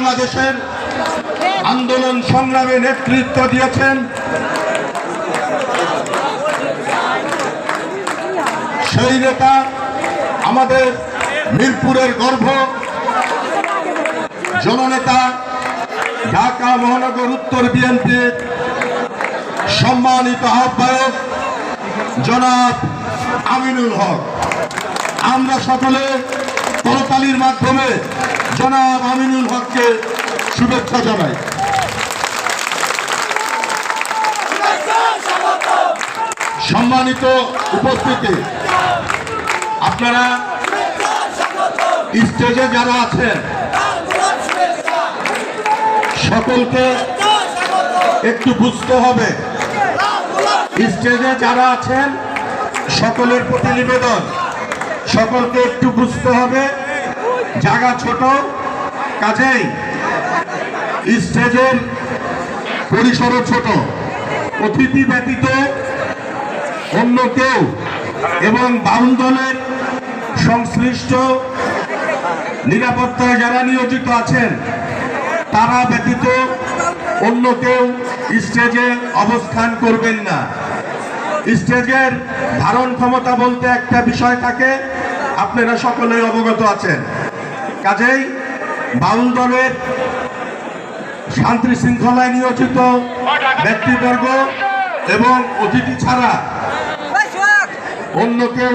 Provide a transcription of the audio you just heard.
বাংলাদেশের আন্দোলন সংগ্রামে নেতৃত্ব দিয়েছেন সেই নেতা আমাদের মিরপুরের গর্ভ, জননেতা ঢাকা মহানগর উত্তর বিএনপির সম্মানিত আহ্বায়ক জনাব আমিনুল হক। আমরা সকলে করতালির মাধ্যমে জনাব আমিনুল হককে শুভেচ্ছা জানাই। সম্মানিত উপস্থিতি, আপনারা স্টেজে যারা আছেন, সকলকে একটু বুঝতে হবে। স্টেজে যারা আছেন, সকলের প্রতি নিবেদন, সকলকে একটু বুঝতে হবে। জায়গা ছোট, কাজেই স্টেজের পরিসরও ছোট। অতিথি ব্যতীত অন্য কেউ এবং বাউল দলের সংশ্লিষ্ট নিরাপত্তায় যারা নিয়োজিত আছেন, তারা ব্যতীত অন্য কেউ স্টেজে অবস্থান করবেন না। স্টেজের ধারণ ক্ষমতা বলতে একটা বিষয় থাকে, আপনারা সকলেই অবগত আছেন। কাজেই বাউল দলের শান্তি শৃঙ্খলায় নিয়োজিত ব্যক্তিবর্গ এবং অতিথি ছাড়া অন্য কেউ